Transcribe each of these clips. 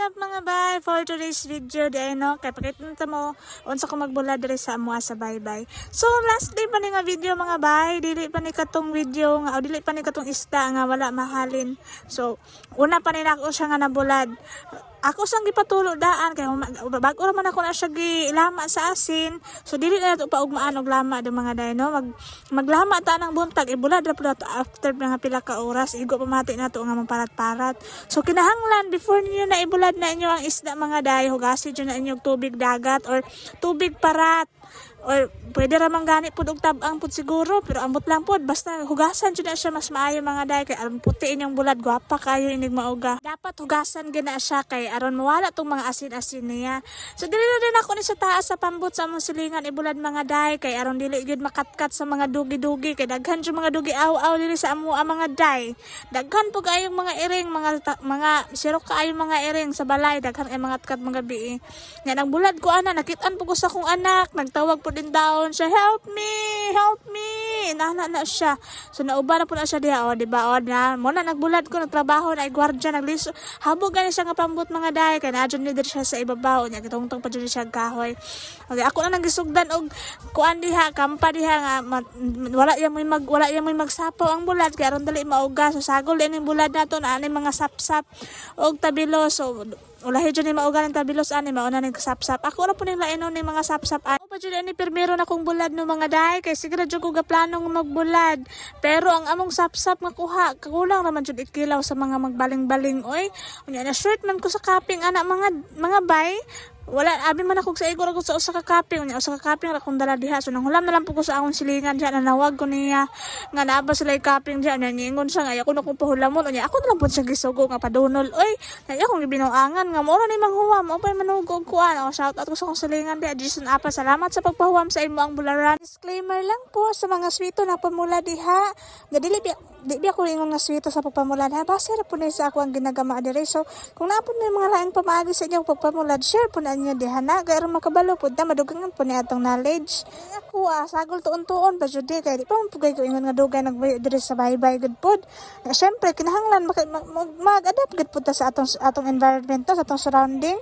up mga bay? For today's video, di no, kay pakita mo, unsa ko magbula diri sa amuha sa bye-bye. So, last day pa ni nga video mga bay, dili pa ni katong video nga, o dili pa ni katong isda nga wala mahalin. So, una pa ni ako siya nga nabulad. Ako sang gipatulo daan kay bago naman ako na siya gilama sa asin. So dili na to paugmaan og lama do mga day no. Mag maglama ta nang buntag ibulad ra pud after mga pila ka oras igo pamati na to nga maparat-parat. So kinahanglan before niyo na ibulad na inyo ang isda mga day hugasin niyo na inyong tubig dagat or tubig parat or pwede ra man gani pud og tab-ang pud siguro pero ambot lang pud. Basta hugasan jud na siya mas maayo mga day kay aron puti inyong bulad gwapa kayo inig mauga dapat hugasan gina siya kay aron mawala tong mga asin-asin niya. So dili na din ako ni sa taas sa pambot sa among silingan ibulad mga day kay aron dili gyud makatkat sa mga dugi-dugi kay daghan jud mga dugi aw-aw dili sa amo mga day. Daghan po kayong mga iring mga ta- mga sirok kaayong mga iring sa balay daghan ay mga kat mga bii nga bulad ko ana nakitaan po ko sa kong anak nagtawag po din daon siya help me help me. Nana na siya. So nauba na po na siya diha. O di ba o na mo na nagbulad ko nagtrabaho na gwardiya nagliso habog gani siya nga pambot mga day. Kay nadyon ni diri siya sa ibabaw. Nya kitongtong pa dyan siya kahoy. Okay ako na nagisugdan og kuan diha kampa diha nga ma- wala yan mo mag wala yan mo magsapaw ang bulad. Kay aron dali mauga. So sagol din yung bulad nato na ani mga sapsap og tabilo. So Ulahi dyan ni mauga ng tabilos ani mauna ng sapsap. Ako na po nila inon ni mga sapsap. Ako pa dyan ni permero na kong bulad no mga day. Kay siguro dyan ko gaplanong magbulad. Pero ang among sapsap nga kuha, kakulang naman dyan ikilaw sa mga magbaling-baling. Oy, unya na short man ko sa kaping anak mga mga bay. Wala, abi man ako sa igor ako sa usa ka kaping. Unya usa ka kaping ra kong dala diha. So nanghulam na lang po ko sa akong silingan diha. Nanawag ko niya nga naaba sila kaping diha. Unya niingon siya nga ako na kong pahulamon. Unya ako na lang po siya gisugo nga padunol. Oy, kaya akong gibinungangan nga mo ni manghuwam. O pa manugog kuan. O shout out ko sa akong silingan diha. Jason Apa, salamat sa pagpahuwam sa imo ang bularan. Disclaimer lang po sa mga swito na pamula diha. Nga dili di bi ako ingon nga swito sa pagpamulad ha. Base ra ni sa ako ang ginagama dire. So kung naapod may mga laing pamaagi sa inyong pagpamulad, share po na niyo diha na. Ron makabalo po na madugangan po ni atong knowledge. Ako ah, sagol tuon-tuon pa jud di kay di pa man ko ingon nga dugay nagbayo dire sa bye-bye good pod. Nga syempre kinahanglan maka- mag- mag- mag-adapt gud ta sa atong atong environment to, sa atong surrounding.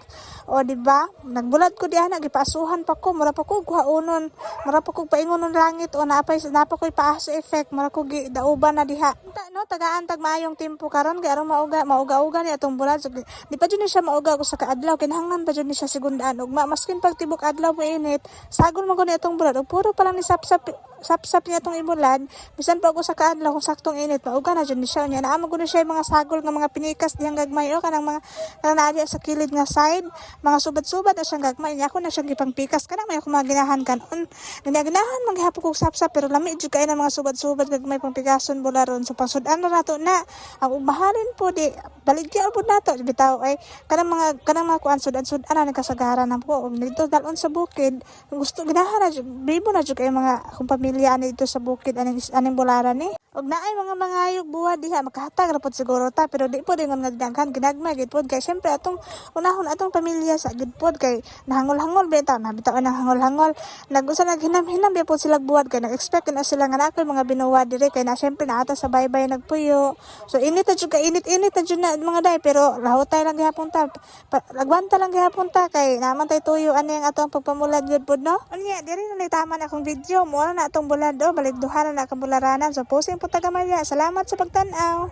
O di ba? Nagbulad ko diha na gipaasuhan pa ko, mura pa ko guhaunon, mura pa ko paingon ng langit o napay napa ko paaso effect, mura ko gi dauban na diha. Ta, no tagaan tag maayong tempo karon kay aron mauga mauga-uga ni atong bulad. So, di pa jud ni siya mauga ko sa kaadlaw kinahanglan pa jud ni siya segundaan ug ma- maskin pag tibok adlaw mo init, sagol man ni atong bulad ug puro pa lang ni sapsap sapsap niya itong ibulad, bisan pa ako sa kaadlaw kung saktong init, mauga na ni siya. Niya, naamag ko na siya mga sagol ng mga pinikas diyang gagmay, o kanang mga, kanang sa kilid nga side, mga subat-subat na siyang gagmay, niya ako na siyang gipang pikas, kanang may ako mga ginahan kanon. Ganyan, ginahan, maghihapon kong sapsap, pero lami, dyan kayo ng mga subat-subat, gagmay pang pikason, bularon. So, pangsudan na nato na, ang umahalin po, di, baligyan po nato, bitaw, ay, kanang mga, kanang mga kuan, sudan-sudan na, nagkasagaran na po, dito, dalon sa bukid, gusto, ginahan na, bibo na dyan kayo mga, kung pamilya ani dito sa bukid aning aning bularan ni. Og naay mga mangayog buwa diha makahatag ra pod siguro ta pero di po dingon nga daghan ginagmay gid pod kay syempre atong unahon atong pamilya sa gid pod kay nahangol-hangol beta na bitaw na hangol-hangol nagusa naghinam-hinam bi pod sila buwad kay nag-expect na sila nga nakoy mga binuwa dire kay na syempre naata sa baybay nagpuyo. So init na jud init-init na jud na mga day pero lahutay lang gihapon ta. Lagbanta lang gihapon ta kay naman tay tuyo ani ang atong pagpamulad gud pod no? Unya diri na nitama na akong video mo na atong bulad do baligduhan na akong bularanan so posting po taga Maria salamat sa pagtan-aw